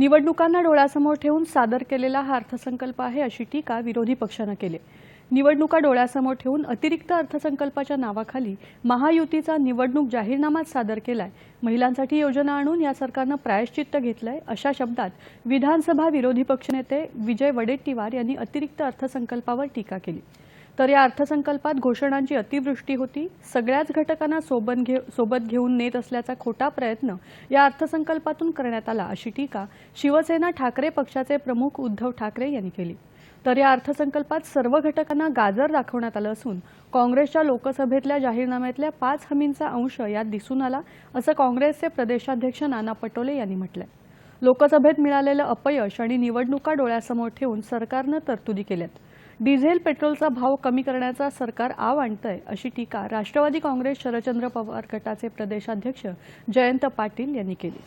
निवडणुकांना डोळ्यासमोर ठेवून सादर केलेला हा अर्थसंकल्प आहे अशी टीका विरोधी पक्षानं केली. निवडणुका डोळ्यासमोर ठेवून अतिरिक्त अर्थसंकल्पाच्या नावाखाली महायुतीचा निवडणूक जाहीरनामाच सादर केलाय. महिलांसाठी योजना आणून या सरकारनं प्रायश्चित्त घेतलंय अशा शब्दात विधानसभा विरोधी पक्षनेते विजय वडेट्टीवार यांनी अतिरिक्त अर्थसंकल्पावर टीका केली. तर या अर्थसंकल्पात घोषणांची अतिवृष्टी होती. सगळ्याच घटकांना सोबत घे सोबत घेऊन नेत असल्याचा खोटा प्रयत्न या अर्थसंकल्पातून करण्यात आला अशी टीका शिवसेना ठाकरे पक्षाचे प्रमुख उद्धव ठाकरे यांनी केली. तर या अर्थसंकल्पात सर्व घटकांना गाजर दाखवण्यात आलं असून काँग्रेसच्या लोकसभेतल्या जाहीरनाम्यातल्या पाच हमींचा अंश यात दिसून आला असं काँग्रेसचे प्रदेशाध्यक्ष नाना पटोले यांनी म्हटलंय. लोकसभेत मिळालेलं अपयश आणि निवडणुका डोळ्यासमोर ठेवून सरकारनं तरतुदी केल्यात. डिझेल पेट्रोलचा भाव कमी करण्याचा सरकार आव आणतंय अशी टीका राष्ट्रवादी काँग्रेस शरदचंद्र पवार गटाचे प्रदेशाध्यक्ष जयंत पाटील यांनी केली.